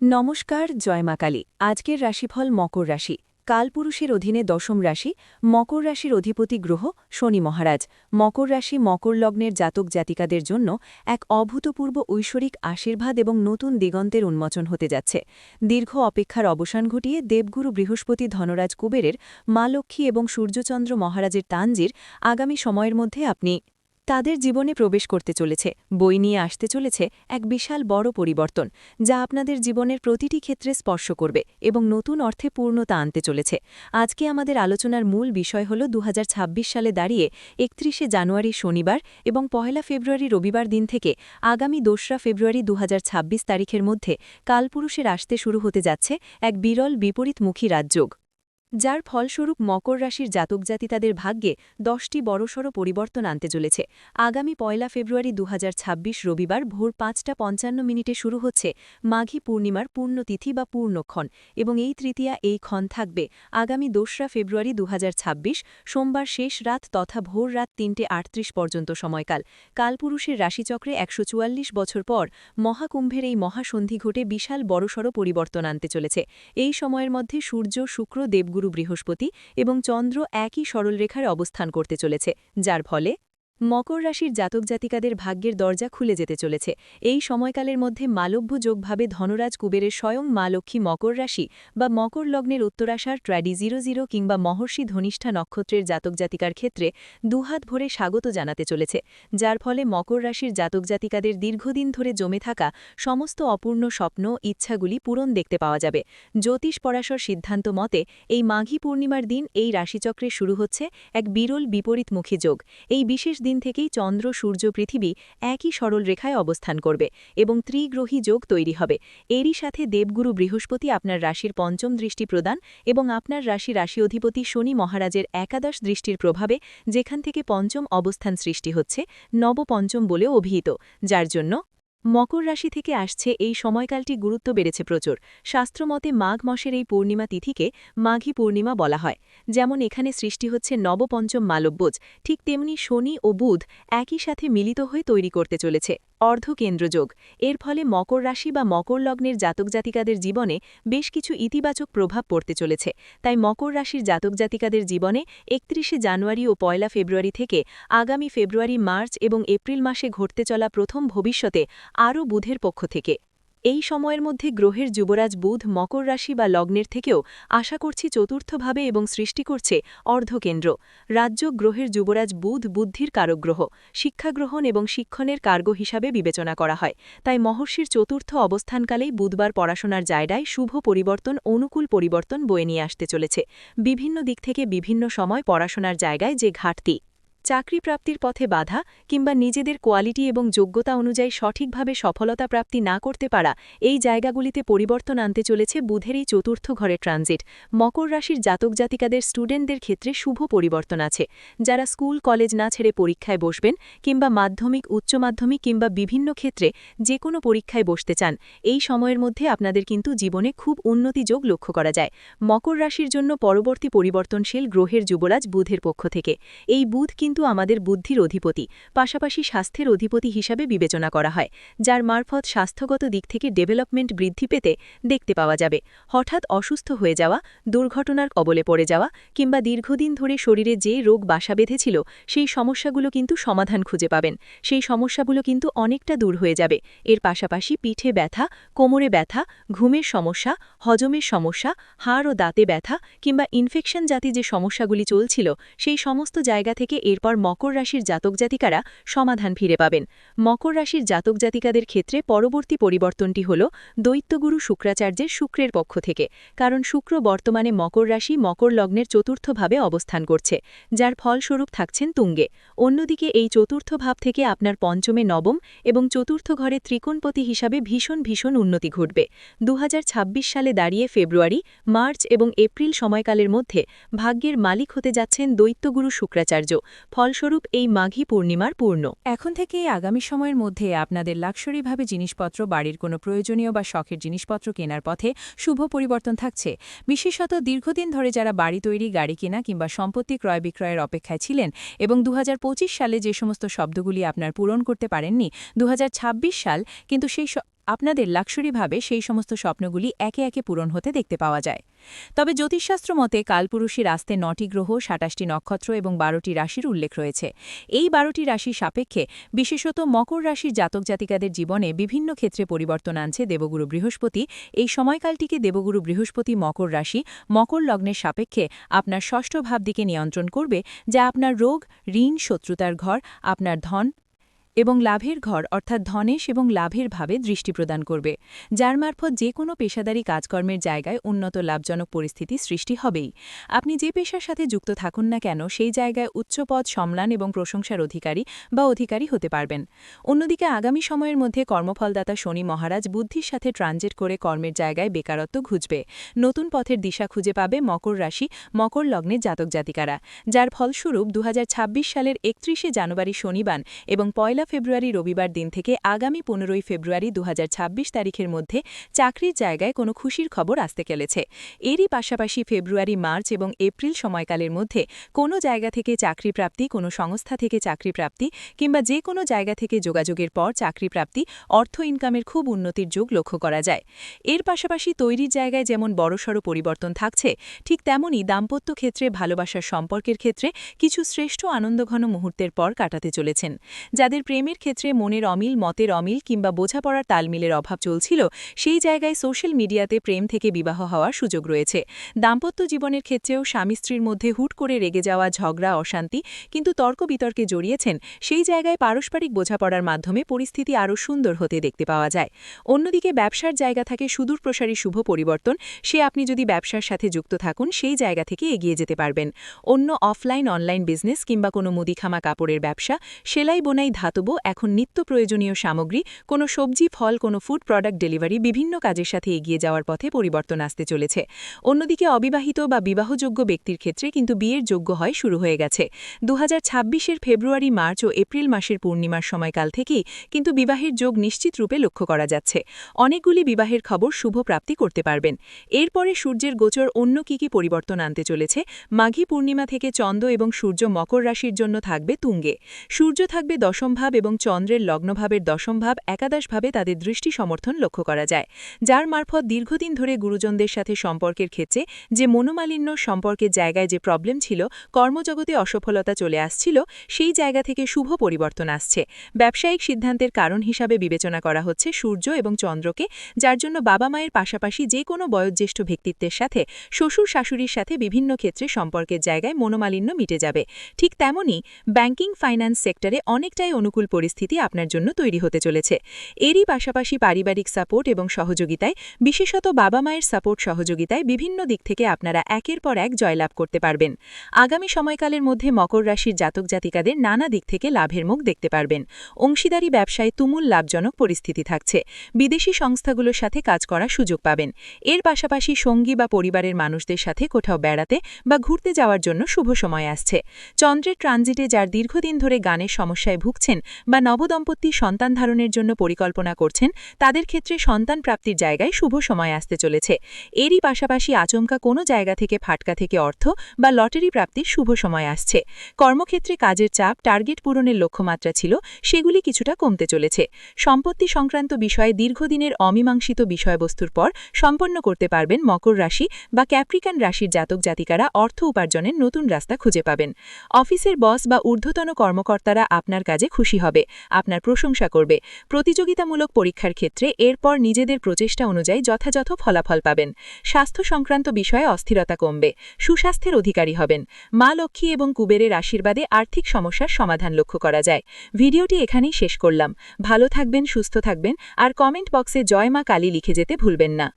নমস্কার, জয় মা কালী। আজকের রাশিফল মকর রাশি। কালপুরুষের অধীনে দশম রাশি। মকর রাশির অধিপতি গ্রহ শনি মহারাজ। মকর রাশি মকর লগ্নের জাতক জাতিকাদের জন্য এক অভূতপূর্ব ঐশ্বরিক আশীর্বাদ এবং নতুন দিগন্তের উন্মোচন হতে যাচ্ছে। দীর্ঘ অপেক্ষার অবসান ঘটিয়ে দেবগুরু বৃহস্পতি ধনরাজ কুবেরের মা লক্ষ্মী এবং সূর্যচন্দ্র মহারাজের তাঞ্জির আগামী সময়ের মধ্যে আপনি তাদের জীবনে প্রবেশ করতে চলেছে, বই নিয়ে আসতে চলেছে এক বিশাল বড় পরিবর্তন, যা আপনাদের জীবনের প্রতিটি ক্ষেত্রে স্পর্শ করবে এবং নতুন অর্থে পূর্ণতা আনতে চলেছে। আজকে আমাদের আলোচনার মূল বিষয় হল দু হাজার ছাব্বিশ সালে দাঁড়িয়ে একত্রিশে জানুয়ারি শনিবার এবং পহেলা ফেব্রুয়ারি রবিবার দিন থেকে আগামী দোসরা ফেব্রুয়ারি দু হাজার ছাব্বিশ তারিখের মধ্যে কালপুরুষের আসতে শুরু হতে যাচ্ছে এক বিরল বিপরীতমুখী রাজযোগ। যার ফলস্বরূপ মকর রাশির জাতক জাতি তাদের ভাগ্যে দশটি বড়সড় পরিবর্তন আনতে চলেছে। আগামী পয়লা ফেব্রুয়ারি দু হাজার ছাব্বিশ রবিবার ভোর পাঁচটা পঞ্চান্ন মিনিটে শুরু হচ্ছে মাঘী পূর্ণিমার পূর্ণতিথি বা পূর্ণক্ষণ এবং এই তৃতীয়া এই ক্ষণ থাকবে। আগামী দোসরা ফেব্রুয়ারি দু হাজার ছাব্বিশ সোমবার শেষ রাত তথা ভোর রাত তিনটে আটত্রিশ পর্যন্ত সময়কাল। কালপুরুষের রাশিচক্রে একশো চুয়াল্লিশ বছর পর মহাকুম্ভের এই মহাসন্ধি ঘটে বিশাল বড়সড় পরিবর্তন আনতে চলেছে। এই সময়ের মধ্যে সূর্য, শুক্র, দেবগুরু বৃহস্পতি এবং চন্দ্র একই সরলরেখায় অবস্থান করতে চলেছে যার ফলে মকর রাশির জাতক জাতিকাদের ভাগ্যের দরজা খুলে যেতে চলেছে। এই সময়কালের মধ্যে মালব্যযোগভাবে ধনরাজ কুবেরের স্বয়ং মা লক্ষ্মী মকর রাশি বা মকর লগ্নের উত্তরাশার ট্র্যাডি জিরো জিরো কিংবা মহর্ষি ধনিষ্ঠা নক্ষত্রের জাতক জাতিকার ক্ষেত্রে দুহাত ভরে স্বাগত জানাতে চলেছে। যার ফলে মকর রাশির জাতক জাতিকাদের দীর্ঘদিন ধরে জমে থাকা সমস্ত অপূর্ণ স্বপ্ন, ইচ্ছাগুলি পূরণ দেখতে পাওয়া যাবে। জ্যোতিষ পরাশর সিদ্ধান্ত মতে, এই মাঘী পূর্ণিমার দিন এই রাশিচক্রে শুরু হচ্ছে এক বিরল বিপরীতমুখী যোগ। এই বিশেষ দিন থেকেই চন্দ্র, সূর্য, পৃথিবী একই সরল রেখায় অবস্থান করবে এবং ত্রিগ্রহী যোগ তৈরি হবে। এরই সাথে দেবগুরু বৃহস্পতি আপনার রাশির পঞ্চম দৃষ্টি প্রদান এবং আপনার রাশি রাশি অধিপতি শনি মহারাজের একাদশ দৃষ্টির প্রভাবে যেখান থেকে পঞ্চম অবস্থান সৃষ্টি হচ্ছে, নবপঞ্চম বলেও অভিহিত, যার জন্য মকর রাশি থেকে আসছে এই সময়কালটি গুরুত্ব বেড়েছে প্রচুর। শাস্ত্রমতে মাঘ মাসের এই পূর্ণিমা তিথিকে মাঘী পূর্ণিমা বলা হয়। যেমন এখানে সৃষ্টি হচ্ছে নবপঞ্চম মালব্যজ। ঠিক তেমনি শনি ও বুধ একই সাথে মিলিত হয়ে তৈরি করতে চলেছে। অর্ধকেন্দ্রযোগ। এর ফলে মকর রাশি বা মকর লগ্নের জাতক জাতিকাদের জীবনে বেশ কিছু ইতিবাচক প্রভাব পড়তে চলেছে। তাই মকর রাশির জাতক জাতিকাদের জীবনে একত্রিশে জানুয়ারি ও পয়লা ফেব্রুয়ারি থেকে আগামী ফেব্রুয়ারি, মার্চ এবং এপ্রিল মাসে ঘটতে চলা প্রথম ভবিষ্যতে আরও বুধের পক্ষ থেকে। এই সময়ের মধ্যে গ্রহের যুবরাজ বুধ মকর রাশি বা লগ্নের থেকেও আশা করছি চতুর্থভাবে এবং সৃষ্টি করছে অর্ধকেন্দ্র। রাজ্য গ্রহের যুবরাজ বুধ বুদ্ধির কারগ্রহ, শিক্ষাগ্রহণ এবং শিক্ষণের কার্গ হিসাবে বিবেচনা করা হয়। তাই মহর্ষির চতুর্থ অবস্থানকালেই বুধবার পড়াশোনার জায়গায় শুভ পরিবর্তন, অনুকূল পরিবর্তন বয়ে নিয়ে আসতে চলেছে। বিভিন্ন দিক থেকে বিভিন্ন সময় পড়াশোনার জায়গায় যে ঘাটতি চাকরি প্রাপ্তির পথে বাধা কিংবা নিজেদের কোয়ালিটি এবং যোগ্যতা অনুযায়ী সঠিকভাবে সফলতা প্রাপ্তি না করতে পারা এই জায়গাগুলিতে পরিবর্তন আনতে চলেছে বুধের এই চতুর্থ ঘরে ট্রানজিট। মকর রাশির জাতক জাতিকাদের স্টুডেন্টদের ক্ষেত্রে শুভ পরিবর্তন আছে। যারা স্কুল, কলেজ না ছেড়ে পরীক্ষায় বসবেন কিংবা মাধ্যমিক, উচ্চ মাধ্যমিক কিংবা বিভিন্ন ক্ষেত্রে যে কোনো পরীক্ষায় বসতে চান, এই সময়ের মধ্যে আপনাদের কিন্তু জীবনে খুব উন্নতি যোগ লক্ষ্য করা যায়। মকর রাশির জন্য পরবর্তী পরিবর্তনশীল গ্রহের যুবরাজ বুধের পক্ষ থেকে। এই বুধ কিন্তু কিন্তু আমাদের বুদ্ধির অধিপতি, পাশাপাশি স্বাস্থ্যের অধিপতি হিসাবে বিবেচনা করা হয়, যার মারফত স্বাস্থ্যগত দিক থেকে ডেভেলপমেন্ট বৃদ্ধি পেতে দেখতে পাওয়া যাবে। হঠাৎ অসুস্থ হয়ে যাওয়া, দুর্ঘটনার কবলে পড়ে যাওয়া, কিংবা দীর্ঘদিন ধরে শরীরে যে রোগ বাসা বেঁধেছিল, সেই সমস্যাগুলো কিন্তু সমাধান খুঁজে পাবেন। সেই সমস্যাগুলো কিন্তু অনেকটা দূর হয়ে যাবে। এর পাশাপাশি পিঠে ব্যথা, কোমরে ব্যথা, ঘুমের সমস্যা, হজমের সমস্যা, হাড় ও দাঁতে ব্যথা, কিংবা ইনফেকশন জাতি যে সমস্যাগুলি চলছিল, সেই সমস্ত জায়গা থেকে এর এরপর মকর রাশির জাতক জাতিকারা সমাধান ফিরে পাবেন। মকর রাশির জাতক জাতিকাদের ক্ষেত্রে পরবর্তী পরিবর্তনটি হল দৈত্যগুরু শুক্রাচার্যের শুক্রের পক্ষ থেকে, কারণ শুক্র বর্তমানে মকর রাশি মকর লগ্নের চতুর্থভাবে অবস্থান করছে, যার ফলস্বরূপ থাকছেন তুঙ্গে। অন্যদিকে এই চতুর্থ ভাব থেকে আপনার পঞ্চমে নবম এবং চতুর্থ ঘরে ত্রিকোণপতি হিসাবে ভীষণ ভীষণ উন্নতি ঘটবে। দু হাজার ছাব্বিশ সালে দাঁড়িয়ে ফেব্রুয়ারি, মার্চ এবং এপ্রিল সময়কালের মধ্যে ভাগ্যের মালিক হতে যাচ্ছেন দৈত্যগুরু শুক্রাচার্য। ফলস্বরূপ এই মাঘী পূর্ণিমার পূর্ণ। এখন থেকে আগামী সময়ের মধ্যে আপনাদের লাক্সারিভাবে জিনিসপত্র, বাড়ির কোনো প্রয়োজনীয় বা শখের জিনিসপত্র কেনার পথে শুভ পরিবর্তন থাকছে। বিশেষত দীর্ঘদিন ধরে যারা বাড়ি তৈরি, গাড়ি কেনা কিংবা সম্পত্তি ক্রয় বিক্রয়ের অপেক্ষায় ছিলেন এবং দু হাজার পঁচিশ সালে যে সমস্ত শব্দগুলি আপনার পূরণ করতে পারেননি দু হাজার ছাব্বিশ সাল কিন্তু সেই আপনাদের লাক্সারিভাবে সেই সমস্ত স্বপ্নগুলি একে একে পূরণ হতে দেখতে পাওয়া যায়। তবে জ্যোতিষশাস্ত্র মতে কালপুরুষের আস্তে নটি গ্রহ, সাতাশটি নক্ষত্র এবং বারোটি রাশির উল্লেখ রয়েছে। এই বারোটি রাশির সাপেক্ষে বিশেষত মকর রাশির জাতক জাতিকাদের জীবনে বিভিন্ন ক্ষেত্রে পরিবর্তন আনছে দেবগুরু বৃহস্পতি। এই সময়কালটিকে দেবগুরু বৃহস্পতি মকর রাশি, মকর লগ্নের সাপেক্ষে আপনার ষষ্ঠ ভাব দিকে নিয়ন্ত্রণ করবে, যা আপনার রোগ, ঋণ, শত্রুতার ঘর, আপনার ধন এবং লাভের ঘর, অর্থাৎ ধনেশ এবং লাভের ভাবে দৃষ্টি প্রদান করবে, যার মারফত যে কোনো পেশাদারি কাজকর্মের জায়গায় উন্নত লাভজনক পরিস্থিতি সৃষ্টি হবেই। আপনি যে পেশার সাথে যুক্ত থাকুন না কেন, সেই জায়গায় উচ্চপদ, সম্মান এবং প্রশংসার অধিকারী বা অধিকারী হতে পারবেন। অন্যদিকে আগামী সময়ের মধ্যে কর্মফলদাতা শনি মহারাজ বুদ্ধির সাথে ট্রানজিট করে কর্মের জায়গায় বেকারত্ব ঘুচবে। নতুন পথের দিশা খুঁজে পাবে মকর রাশি, মকর লগ্নের জাতক জাতিকারা, যার ফলস্বরূপ দু হাজার ছাব্বিশ সালের একত্রিশে জানুয়ারি শনিবার এবং পয়লা ফেব্রুয়ারি রবিবার দিন থেকে আগামী পনেরোই ফেব্রুয়ারি দু হাজার ছাব্বিশ তারিখের মধ্যে চাকরির জায়গায় কোনো খুশির খবর আসতে চলেছে। এরই পাশাপাশি ফেব্রুয়ারি, মার্চ এবং এপ্রিল সময়কালের মধ্যে কোনো জায়গা থেকে চাকরি প্রাপ্তি কোনো সংস্থা থেকে চাকরি প্রাপ্তি কিংবা যে কোনো জায়গা থেকে যোগাযোগের পর চাকরি প্রাপ্তি অর্থ ইনকামের খুব উন্নতির যোগ লক্ষ্য করা যায়। এর পাশাপাশি তৈরির জায়গায় যেমন বড়সড় পরিবর্তন থাকছে, ঠিক তেমনই দাম্পত্য ক্ষেত্রে ভালোবাসার সম্পর্কের ক্ষেত্রে কিছু শ্রেষ্ঠ আনন্দঘন মুহূর্তের পর কাটাতে চলেছেন। যাদের প্রেমের ক্ষেত্রে মনের অমিল, মতের অমিল কিংবা বোঝাপড়ার তালমিলের অভাব চলছিল, সেই জায়গায় সোশ্যাল মিডিয়াতে প্রেম থেকে বিবাহ হওয়ার সুযোগ রয়েছে। দাম্পত্য জীবনের ক্ষেত্রেও স্বামী স্ত্রীর মধ্যে হুট করে রেগে যাওয়া, ঝগড়া, অশান্তি কিন্তু তর্ক বিতর্কে জড়িয়েছেন, সেই জায়গায় পারস্পরিক বোঝাপড়ার মাধ্যমে পরিস্থিতি আরও সুন্দর হতে দেখতে পাওয়া যায়। অন্যদিকে ব্যবসার জায়গা থাকে সুদূরপ্রসারী শুভ পরিবর্তন, সে আপনি যদি ব্যবসার সাথে যুক্ত থাকুন, সেই জায়গা থেকে এগিয়ে যেতে পারবেন। অন্য অফলাইন, অনলাইন বিজনেস কিংবা কোনো মুদিখামা কাপড়ের ব্যবসা, সেলাই, বোনাই, ধাতব এখন নিত্য প্রয়োজনীয় সামগ্রী, কোনো সবজি, ফল, কোনো ফুড প্রোডাক্ট ডেলিভারি বিভিন্ন কাজের সাথে এগিয়ে যাওয়ার পথে পরিবর্তন আসতে চলেছে। অন্যদিকে অবিবাহিত বা বিবাহযোগ্য ব্যক্তির ক্ষেত্রে কিন্তু বিয়ের যোগ্য হয় শুরু হয়ে গেছে। দু হাজার ফেব্রুয়ারি, মার্চ ও এপ্রিল মাসের পূর্ণিমার সময়কাল থেকেই কিন্তু বিবাহের যোগ নিশ্চিত রূপে লক্ষ্য করা যাচ্ছে। অনেকগুলি বিবাহের খবর শুভ প্রাপ্তি করতে পারবেন। এরপরে সূর্যের গোচর অন্য কি কি পরিবর্তন আনতে চলেছে? মাঘী পূর্ণিমা থেকে চন্দ্র এবং সূর্য মকর রাশির জন্য থাকবে তুঙ্গে। সূর্য থাকবে দশম ভাব এবং চন্দ্রের লগ্নভাবের দশম ভাব একাদশভাবে তাদের দৃষ্টি সমর্থন লক্ষ্য করা যায়, যার মারফত দীর্ঘদিন ধরে গুরুজনদের সাথে সম্পর্কের ক্ষেত্রে যে মনোমালিন্য সম্পর্কের জায়গায় যে প্রবলেম ছিল, কর্মজগতে অসফলতা চলে আসছিল, সেই জায়গা থেকে শুভ পরিবর্তন আসছে। ব্যবসায়িক সিদ্ধান্তের কারণ হিসাবে বিবেচনা করা হচ্ছে সূর্য এবং চন্দ্রকে, যার জন্য বাবা মায়ের পাশাপাশি যে কোনো বয়োজ্যেষ্ঠ ব্যক্তিত্বের সাথে শ্বশুর শাশুড়ির সাথে বিভিন্ন ক্ষেত্রে সম্পর্কের জায়গায় মনোমালিন্য মিটে যাবে। ঠিক তেমনই ব্যাংকিং ফাইন্যান্স সেক্টরে অনেকটাই অনুকূল পরিস্থিতি আপনার জন্য তৈরি হতে চলেছে। এরই পাশাপাশি পারিবারিক সাপোর্ট এবং সহযোগিতায়, বিশেষত বাবা মায়ের সাপোর্ট সহযোগিতায় বিভিন্ন দিক থেকে আপনারা একের পর এক জয়লাভ করতে পারবেন। আগামী সময়কালের মধ্যে মকর রাশির জাতক জাতিকাদের নানা দিক থেকে লাভের মুখ দেখতে পারবেন। অংশীদারি ব্যবসায় তুমুল লাভজনক পরিস্থিতি থাকছে। বিদেশি সংস্থাগুলোর সাথে কাজ করার সুযোগ পাবেন। এর পাশাপাশি সঙ্গী বা পরিবারের মানুষদের সাথে কোথাও বেড়াতে বা ঘুরতে যাওয়ার জন্য শুভ সময় আসছে। চন্দ্রের ট্রানজিটে যার দীর্ঘদিন ধরে গানের সমস্যায় ভুগছেন বা নবদম্পতি সন্তান ধারণের জন্য পরিকল্পনা করছেন, তাদের ক্ষেত্রে সন্তান প্রাপ্তির জায়গায় শুভ সময় আসতে চলেছে। এরই পাশাপাশি আচমকা কোনো জায়গা থেকে ফাটকা থেকে অর্থ বা লটারি প্রাপ্তির শুভ সময় আসছে। কর্মক্ষেত্রে কাজের চাপ, টার্গেট পূরণের লক্ষ্যমাত্রা ছিল, সেগুলি কিছুটা কমতে চলেছে। সম্পত্তি সংক্রান্ত বিষয়ে দীর্ঘদিনের অমীমাংসিত বিষয়বস্তুর পর সম্পন্ন করতে পারবেন মকর রাশি বা ক্যাপ্রিকান রাশির জাতক জাতিকারা অর্থ উপার্জনের নতুন রাস্তা খুঁজে পাবেন। অফিসের বস বা ঊর্ধ্বতন কর্মকর্তারা আপনার কাজে খুশি হবে, আপনার প্রশংসা করবে। প্রতিযোগিতামূলক পরীক্ষার ক্ষেত্রে এরপর নিজেদের প্রচেষ্টা অনুযায়ী যথাযথ ফলাফল পাবেন। স্বাস্থ্য সংক্রান্ত বিষয়ে অস্থিরতা কমবে, সুস্বাস্থ্যের অধিকারী হবেন। মা লক্ষ্মী এবং কুবেরের আশীর্বাদে আর্থিক সমস্যার সমাধান লক্ষ্য করা যায়। ভিডিওটি এখানেই শেষ করলাম। ভালো থাকবেন, সুস্থ থাকবেন, আর কমেন্ট বক্সে জয় মা কালী লিখে যেতে ভুলবেন না।